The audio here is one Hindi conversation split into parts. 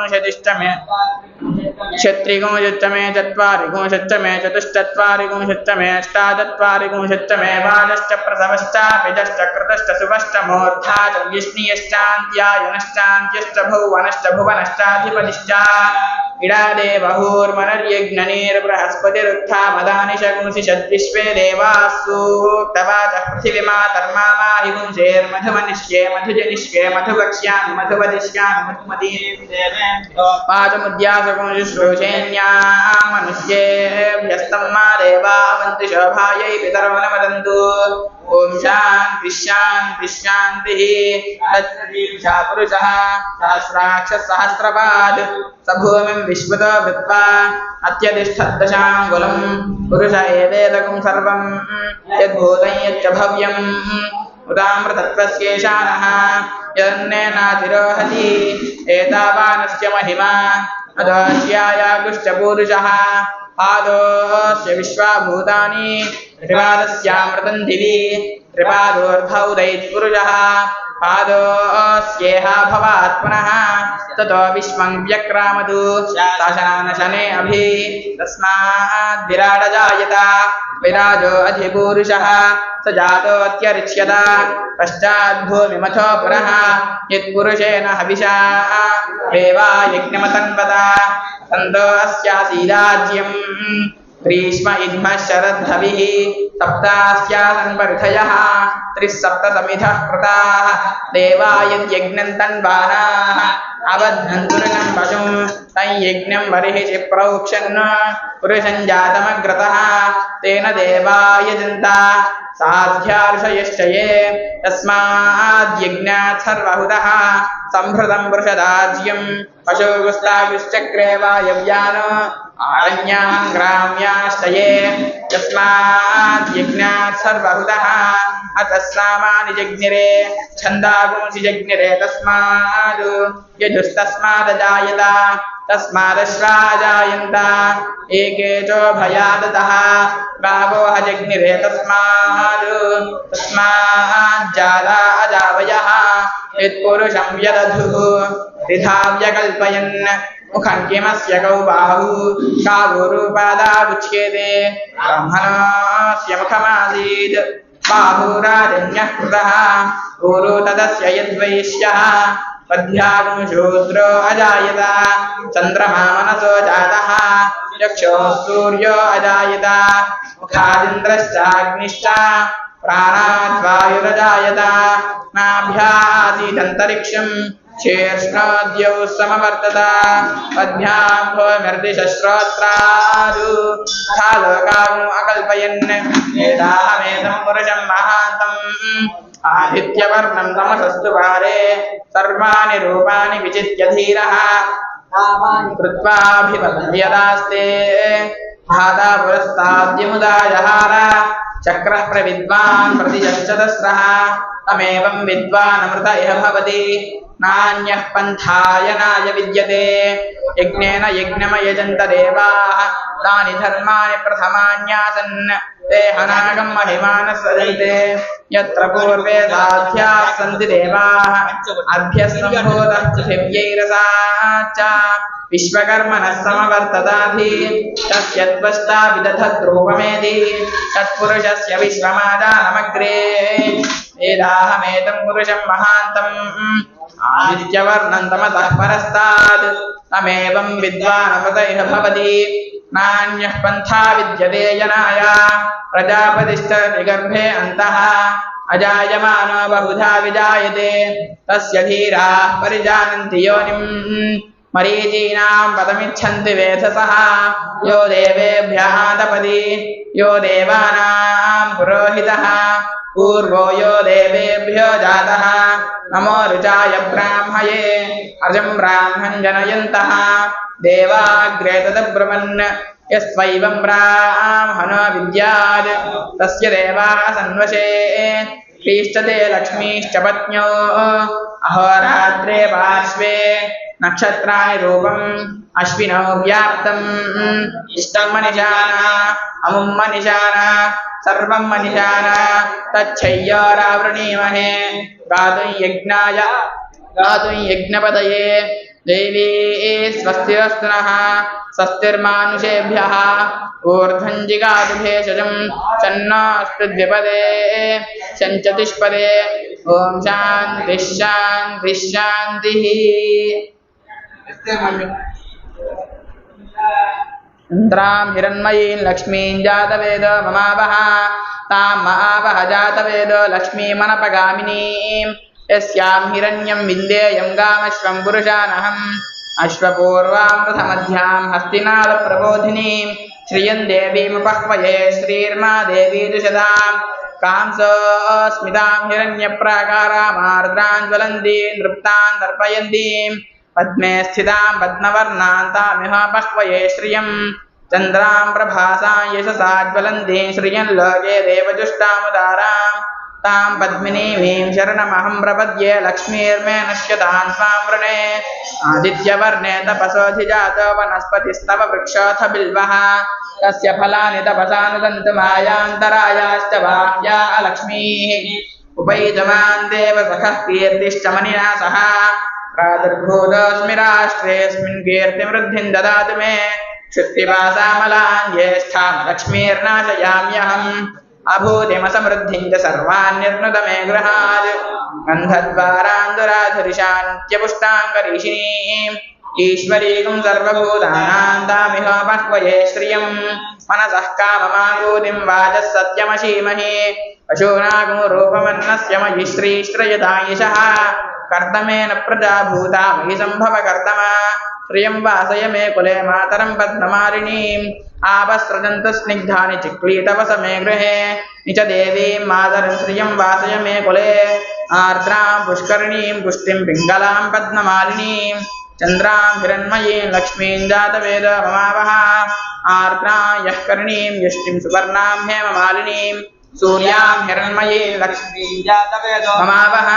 गुंशतिष्ठमे क्षत्रिगुंशत्तमे चत्वारिगुंशत्तमे चतुश्चत्वारिगुंशत्तमे चतुश्चत्वारि गुंशत्तमे अष्टाचत्वारि गुंशत्तमे बालश्च प्रसवश्चापिजश्च कृतश्च शुभश्च मूर्धा च विष्णियश्चान्त्यायुनश्चान्त्यश्च भुवनश्च भुवनश्चाधिपतिश्च मदानि शगुंसि षद्विश्वे देवासु। तवाचः पृथिविमा तर्मा माहि गुंसेर्मधुमनिष्ये मधुजनिष्ये मधुवक्ष्यामि, मधुवदिष्यामि मधुमतीर्देवेभ्यो पाचमुद्यासकुंशुश्रूषेण्या मनुष्येभ्यस्तं मा देवा वन्ति शोभायै पितरो न वदन्तु ॐ शान्ति शान्ति शान्तिः तत्सदीर्षा पुरुषः सहस्राक्षसहस्रपात् स भूमिं विश्वतो पुरुष यद्भूतं यच्च भव्यम् एतावानस्य महिमा अदोष्यायागुश्च पूरुषः पादोऽस्य विश्वाभूतानि। त्रिपादस्यामृतं दिवि त्रिपादोर्धौ दैत्पुरुषः पादोऽस्येह भवात् पुनः। ततो विश्वं व्यक्रामतु शासनानशने अभि। तस्माद् विराडजायत विराजो अधिपूरुषः। स जातोऽत्यरिच्यत। पश्चाद्भूमिमथो पुनः। यत्पुरुषेण हविषा। देवा यज्ञमतन्वत। तन्तो अस्यासीदाज्यम् ग्रीष्म इद्मः शरद्धविः सप्तास्यासन्परिधयः त्रिः सप्तसमिधः कृताः। देवा यद्यज्ञं तन्वानाः अबध्नन्तुरिणं पशुं तं यज्ञं बर्हिषि प्रोक्षन् पुरुषं जातमग्रतः तेन देवा यजन्ता साध्यार्षयश्च ये तस्माद्यज्ञात् सर्वहुतः। वृषदाज्यं आरण्यान् ग्राम्याश्च ये तस्माद्यज्ञात् सर्वहुतः। అతస్సామాని జగ్నిరే ఛందాగుంసి జగ్నిరే తస్మాదు యజుస్తస్మాద జాయత తస్మాదశ్వా జాయంత ఏకేచో భయాదతః భాగో హజగ్నిరే తస్మాదు తస్మాజ్జాదా అజావయః యత్పురుషం యదధుః త్రిధావ్యకల్పయన్ ముఖం కిమస్య గౌ బాహు కావురూపాదా ఉచ్యేదే బ్రహ్మణస్య ముఖమాసీత్ बाहुराजन्यः कृतः ऊरु तदस्य यद्वैश्यः पद्भ्यागं शूद्रो अजायत चन्द्रमा मनसो जातः चक्षुः सूर्यो अजायत मुखादिन्द्रश्चाग्निश्च प्राणाद्वायुरजायत नाभ्यासीदन्तरिक्षम् शीर्ष्णोद्यौ समवर्तत पद्भ्यां भूमिर्दिशश्रोत्रादु तथा लोकाम् अकल्पयन् एताहमेदं पुरुषं महान्तम् तमसस्तु पारे सर्वाणि रूपाणि विचित्य धीरः पुरस्ताद्यमुदाजहार चक्रः प्रविद्वान् प्रतिजश्चतस्रः तमेवं विद्वानमृत इह भवति नान्यः पन्थायनाय विद्यते यज्ञेन यज्ञमयजन्त देवाः तानि धर्माणि प्रथमान्यासन्। ते हनागं महिमानः सजन्ते यत्र पूर्वे साध्याः सन्ति देवाः। अभ्यस्सम्भूतः पृथिव्यैरसा च। विश्वकर्मणः समवर्तताधि तस्यत्वष्टा विदधद्रूपमेधि तत्पुरुषस्य विश्वमादानमग्रे। वेदाहमेतं पुरुषं महान्तम्। आदित्यवर्णं तमतः परस्तात्। तमेवं विद्वानमृत भवति। नान्यः पन्था विद्यते जनाय प्रजापतिश्च निगर्भे अन्तः। अजायमानो बहुधा विजायते। तस्य धीराः परिजानन्ति योनिम्। मरीचीनां पदमिच्छन्ति वेधसः। यो देवेभ्यः तपति यो देवानां पुरोहितः। पूर्वो यो देवेभ्यो जातः। नमो ऋचाय ब्राह्मये अर्जं ब्राह्मं जनयन्तः। देवाग्रे तदब्रवन् यस्वैवं ब्राह्मणो विद्यात्। तस्य देवाः सन्वशे क्लीष्टते लक्ष्मीश्च अहोरात्रे पार्श्वे नक्षत्राणि रूपम् अश्विनौ व्याप्तम्। इष्टं मनिषाना अमुं मनिषाना सर्वं मनिषाना तच्छय्यारावृणीमहे। गातुं यज्ञाय, गातुं यज्ञपदये देवी स्वस्ति नः स्वस्तिर्मानुषेभ्यः। ऊर्ध्वञ्जिगातु भेषजं चन्नास्तु द्विपदे शञ्चतुष्पदे। ॐ शान्तिः शान्तिः शान्तिः। इन्द्रां हिरण्मयीं लक्ष्मीं जातवेद ममावः तां महावह जातवेद लक्ष्मीमनपगामिनीं यस्यां हिरण्यं विन्देयं गामश्वं पुरुषानहम् अश्वपूर्वामृतमध्यां हस्तिनादप्रबोधिनीं श्रियं देवीमुपह्वये श्रीर्मा देवी दुषदां कांसोऽस्मितां हिरण्यप्राकारामार्द्रां ज्वलन्तीं नृप्तां तर्पयन्तीं पद्मे स्थितां पद्मवर्णां तामिह बह्वये श्रियं चन्द्रां प्रभासां यशसा ज्वलन्तीं श्रियं लोके देवजुष्टामुदारां तां पद्मिनीमीं शरणमहं प्रपद्ये लक्ष्मीर्मे नश्यतां स्वां वृणे आदित्यवर्णे तपसोऽधिजातो वनस्पतिस्तव वृक्षोऽथ बिल्वः। तस्य फलानि तपसानुदन्तमायान्तरायाश्च बाह्या लक्ष्मीः उपैजमान् देव सखः कीर्तिश्च मणिना सह प्रादुर्भूतोऽस्मि राष्ट्रेऽस्मिन् कीर्तिवृद्धिं ददातु मे। क्षुत्पिपासामलान् ज्येष्ठां అభూతిమ సమృద్ధిం చ సర్వాన్యర్నుత మే గృహాద్ గంధద్వారాంధురాధరుషాంత్యపుష్టాంగరీషిణీం ఈశ్వరీకం సర్వభూతానాం తామిహోపహ్వయే శ్రియం మనసః కామమాకూతిం వాచ సత్యమశీమహి పశూనాగం రూపమన్నస్య మయి శ్రీశ్రయదాయిష కర్తమేన ప్రజాభూతా మయి సంభవ కర్తమా श्रियं वासय मे कुले मातरं पद्ममालिनीम् आपस्रजन्तु स्निग्धानि चिक्लीतवस मे गृहे निच देवीं मातरं श्रियं वासय मे कुले आर्द्रां पुष्करिणीं पुष्टिं पिङ्गलां पद्ममालिनीं चन्द्रां हिरण्मयीं लक्ष्मीं जातवेद ममावः आर्द्रां यः करणीं यष्टिं सुवर्णां हेममालिनीं सूर्यां हिरण्मयीं लक्ष्मीं जातवेदो ममावः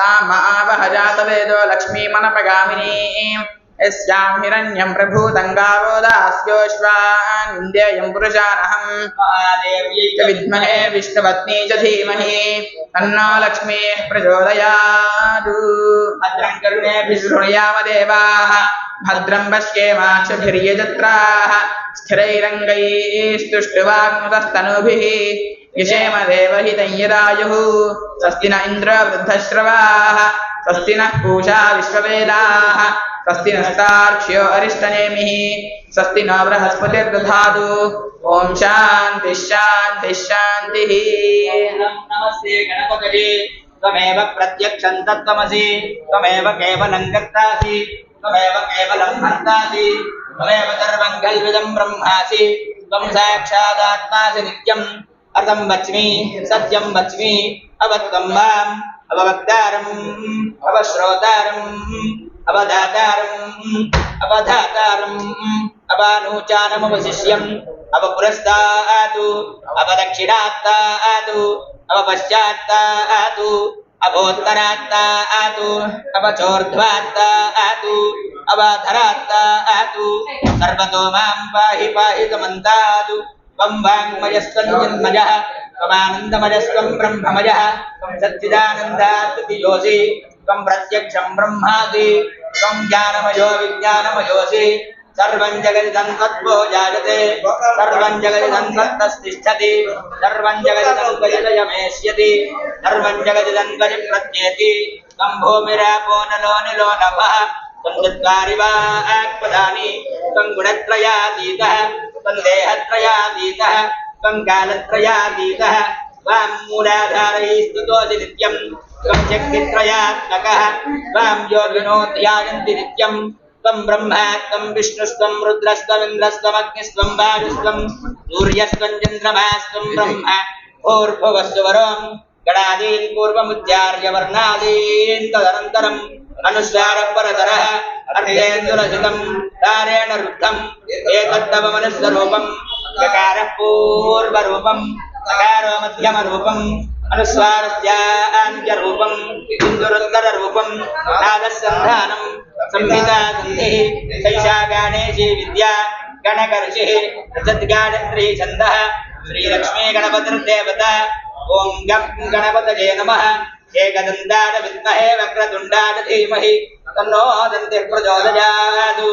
तां महावह जातवेदो लक्ष्मीमनपगामिनीं यस्यां हिरण्यं प्रभूतङ्गावो दास्योश्वान् विन्द्ययं पुरुषानहम् विद्महे विष्णुपत्नी च धीमहि तन्नो लक्ष्मीः प्रचोदयात्। भद्रं कर्णेभिः शृणुयाम देवाः भद्रं पश्येमाक्षभिर्यजत्राः स्थिरैरङ्गैस्तुष्टुवाग्मुतस्तनूभिः। यशेम देवहितं यदायुः स्वस्ति न इन्द्र वृद्धश्रवाः स्वस्ति नः पूषा विश्ववेदाः। स्वस्ति नस्तार्क्ष्यो अरिष्टनेमिः। स्वस्ति न बृहस्पतिर्दधातु। ॐ शान्तिः शान्तिः शान्तिः। नमस्ते गणपतये। त्वमेव प्रत्यक्षं तत्त्वमसि। त्वमेव केवलं त्वमेव केवलं हन्तासि त्वमेव सर्वं कल्विदं ब्रह्मासि। त्वं साक्षादात्मासि नित्यम्। अर्थं वच्मि, सत्यं वच्मि। अवश्रोतारम्। अवदातारम् अवधातारम् अवानूचानमवशिष्यम् अवपुरस्तातु अवदक्षिणात्तातु अवपश्चात्तातु अवोत्तरात्तातु अवचोर्ध्वात्तातु अवाधरात्तातु सर्वतो मां पाहि पाहि समन्तातु त्वं वाङ्मयस्त्वं जन्मजः त्वमानन्दमयस्त्वं ब्रह्ममयः त्वं सच्चिदानन्दात्तियोऽसि त्वं प्रत्यक्षं ब्रह्मासि त्वं ज्ञानमयो विज्ञानमयोऽसि। सर्वं जगदिदं तत्त्वो जायते। सर्वं जगदिदं तत्तस्तिष्ठति सर्वं जगदिदं त्वयिदयमेष्यति सर्वं जगदिदं त्वयिप्रत्येति त्वं भूमिरापो नलो निलो नभः। त्वं चत्वारि त्वं गुणत्रयातीतः। त्वं देहत्रयातीतः। त्वं कालत्रयातीतः। त्वां मूलाधारैः स्तुतोऽसि नित्यं त्वं शक्तित्रयात्मकः त्वां योगिनो ध्यायन्ति नित्यम् त्वं ब्रह्मा त्वं विष्णुस्त्वं रुद्रस्त्वमिन्द्रस्त्वमग्निस्त्वं वायुस्त्वं सूर्यस्त्वं चन्द्रमास्त्वं ब्रह्म। भूर्भुवस्वरं गणादीन् पूर्वमुच्चार्य वर्णादीन् तदनन्तरम् अनुस्वारः परतरः अर्धेन्दुरसितं तारेण रुद्धम् एतत्तव मनुस्वरूपं गकारः पूर्वरूपं सकारो मध्यमरूपम्। అనుస్వారస్యాంజ రూపం ఇందురుత్తర రూపం నాదసంధానం సంహితా సంధి శైషా గణేశీ విద్యా గణకర్షి రజద్గాణత్రీ ఛంద శ్రీలక్ష్మీ గణపతిర్దేవత ఓం గం గణపతయే నమ ఏకదండాడ విద్మహే వక్రతుండాడ ధీమహి తన్నో దంతి ప్రచోదయాదు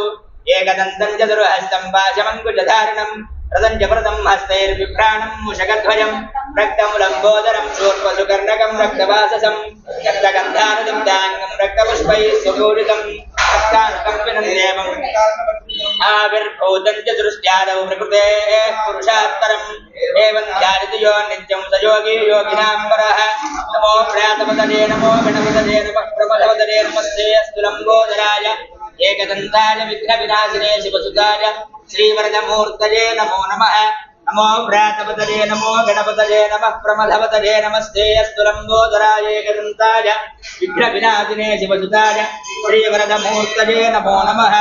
ఏకదంతం చతుర్హస్తం వాచమంకుజధారణం రసంజపృతం హస్తైర్విభ్రాణం ముషగధ్వజం రక్తం లంబోదరం శూర్పసుకర్ణకం రక్తవాససం రక్తగంధానుదం దాంగం రక్తపుష్పై సుగూరితం రక్తానుకం వినందేవం ఆవిర్భూతం చ దృష్ట్యాదౌ ప్రకృతే పురుషాత్తరం ఏవం చారితయో నిత్యం సయోగి యోగినాం పరః నమో ప్రాతపదనే నమో लम्बोदराय एकदन्ताय विघ्नविनाशिने शिवसुताय श्रीवरदमूर्तये नमो नमः नमो प्रातपदने नमो गणपतये नमः प्रमथपदये नमस्ते अस्तु लम्बोदराय एकदन्ताय विघ्नविनाशिने शिवसुताय श्रीवरदमूर्तये नमो नमः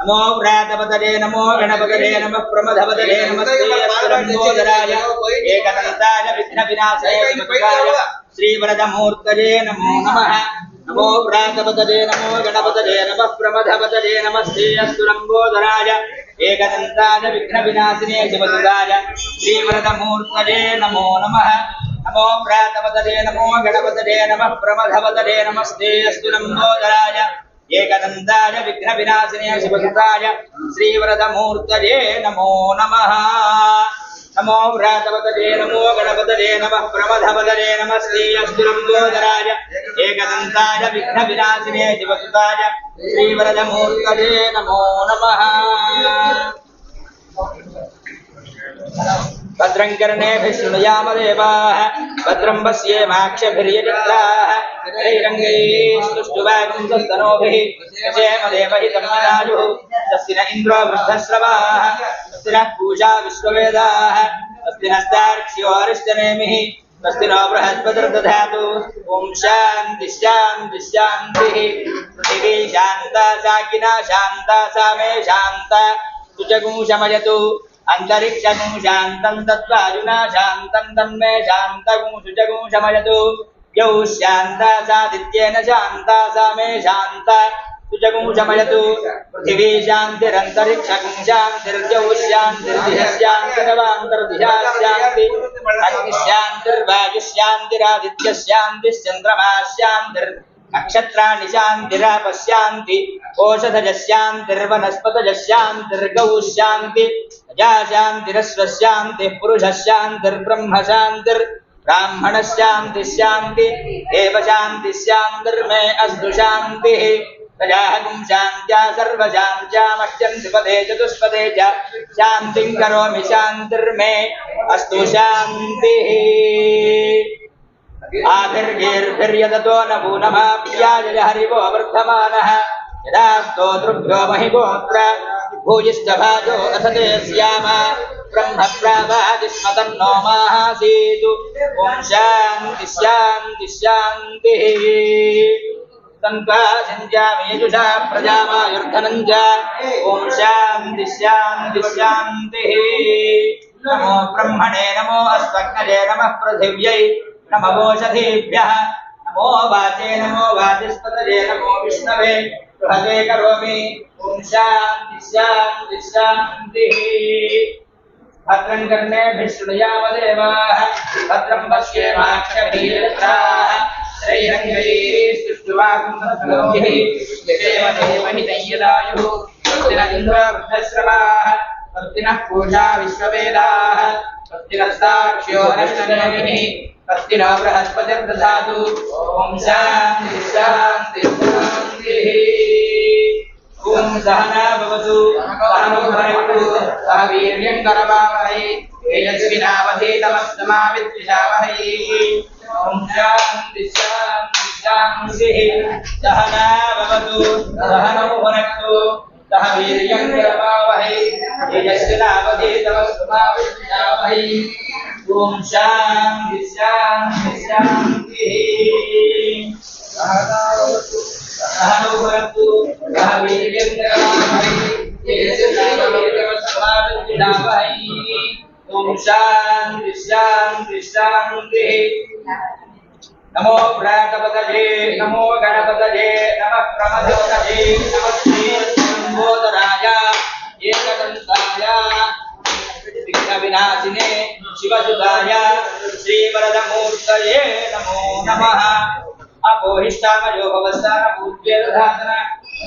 नमो व्रातपतये नमो गणपतये नमः प्रमथपतये नमस्ते अस्तु लम्बोदराय एकदन्ताय विघ्नविनाशाय शिवसुताय श्रीवरदमूर्तये नमो नमः नमो व्रातपतये नमो गणपतये नमः प्रमथपतये नमस्ते अस्तु लम्बोदराय एकदन्ताय विघ्नविनाशिने शिवसुताय श्रीवरदमूर्तये नमो नमः। नमो व्रातपतये नमो गणपतये नमः प्रमथपतये नमस्ते अस्तु लम्बोदराय एकदन्ताय विघ्नविनाशिने शिवसुताय श्रीवरदमूर्तये नमो नमः नमो व्रातपतये नमो गणपतये नमः प्रमथपतये नमस्ते अस्तु लम्बोदराय एकदन्ताय विघ्नविनाशिने भद्रं कर्णेभिः शृणुयामदेवाः भद्रं पश्येमाक्षभिर्यजित्राः इन्द्रो वृद्धश्रवाः तस्य नः पूजा विश्ववेदाः तस्य नस्तार्क्ष्यो अरिष्टनेमिः तस्य नो बृहस्पतिर्दधातु ॐ शान्ति शान्ति, शान्तिः। पृथिवी शान्ता, साकिना शान्ता सा मे शान्ता। सुजगुंशमयतु अन्तरिक्षगुं शान्तं शान्तं तन्मे शान्तगुं शुचगुं शमयतु यौ शान्ता सादित्येन शान्ता सा मे शान्ता। सुजगुं शमयतु पृथिवी शान्तिरन्तरिक्षगुं शान्तिर्यौ शान्तिर्दिशः नक्षत्राणि शान्तिरापश्यान्ति ओषधजशान्तिर्वनस्पतजशान्तिर्गौ शान्ति प्रजा शान्तिरश्वशान्तिः पुरुषः शान्तिर्ब्रह्म शान्तिर्ब्राह्मणः शान्तिः शान्ति एव शान्तिः शान्तिर्मे अस्तु शान्तिः प्रजाहगुं शान्त्या सर्वशान्त्यामश्यन्ति पदे चतुष्पदे च, शान्तिं करोमि शान्तिर्मे अस्तु शान्तिः आभिर्गेर्भिर्यदतो न भूनमाप्याय हरिवो वर्धमानः यदा स्तोतृभ्यो महिगोत्र भूयिष्ठभाजो अथ ते स्याम ब्रह्म माहासीतु। ॐ शान्ति शान्ति, शान्तिः। तन्त्वा सिञ्जामेजुषा प्रजामायुर्धनञ्च। ॐ शान्ति शान्ति, शान्तिः। नमो ब्रह्मणे नमो अस्मग्नये नमः पृथिव्यै। नमवोषधीभ्यः नमो वाचे, नमो वाचस्पतये, नमो विष्णवे। बृहते करोमि। भद्रं कर्णेभिः भद्रं पश्येमाक्षभिर्यत्राः त्रैरङ्गैः स्तुष्टुवाकुंसस्लोभिः देवदेवहितय्यदायुः स्वस्तिन इन्द्रवृद्धश्रवाः स्वस्तिनः पूजा विश्ववेदाः बृहस्पतिर्दधातु शान्ति शान्ति, शान्तिः। ॐ सहना भवतु। सह वीर्यं करवावहै। तेजस्विनावधीतमस्तमाविद्विषावहै। ॐ शान्ति शान्ति, शान्तिः। सहना भवतु, सहनौ भुनक्तु। वीर्यं करवावहै तेजस्विनावधीतमस्तमाविद्विषावहै ॐ शान्ति शान्ति, शान्तिः। सहनौ भवतु सह वीर्यं करवावहै तेजस्विनावधीतमस्तमाविद्विषावहै ॐ शान्ति शान्ति, शान्तिः। नमो प्रातपतये नमो गणपतये नमः प्रमथपतये नमस्ते। लंबोदराया एकदंताय विघ्न विनाशिने शिवसुताय श्रीवरदमूर्तये नमो नमः। अपोहिष्टामयो भवस्तान पूर्व्यर्धातन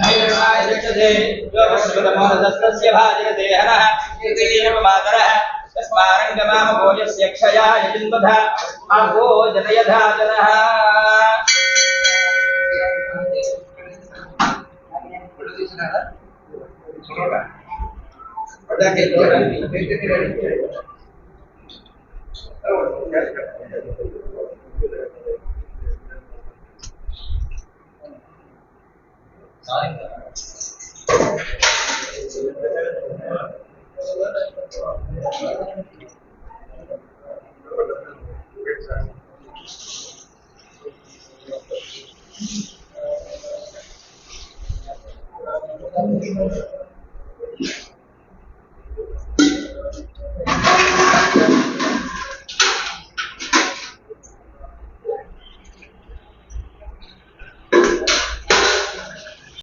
नैर्वाय रक्षते योगश्रुतमोदस्तस्य भाजयते हरः कीर्तिनीरपमातरः तस्मारङ्गमामभोजस्य क्षया यजिन्वधा। अभो जनयधा जनः Thank you. Sonora. ¿Verdad que no? Gente que la.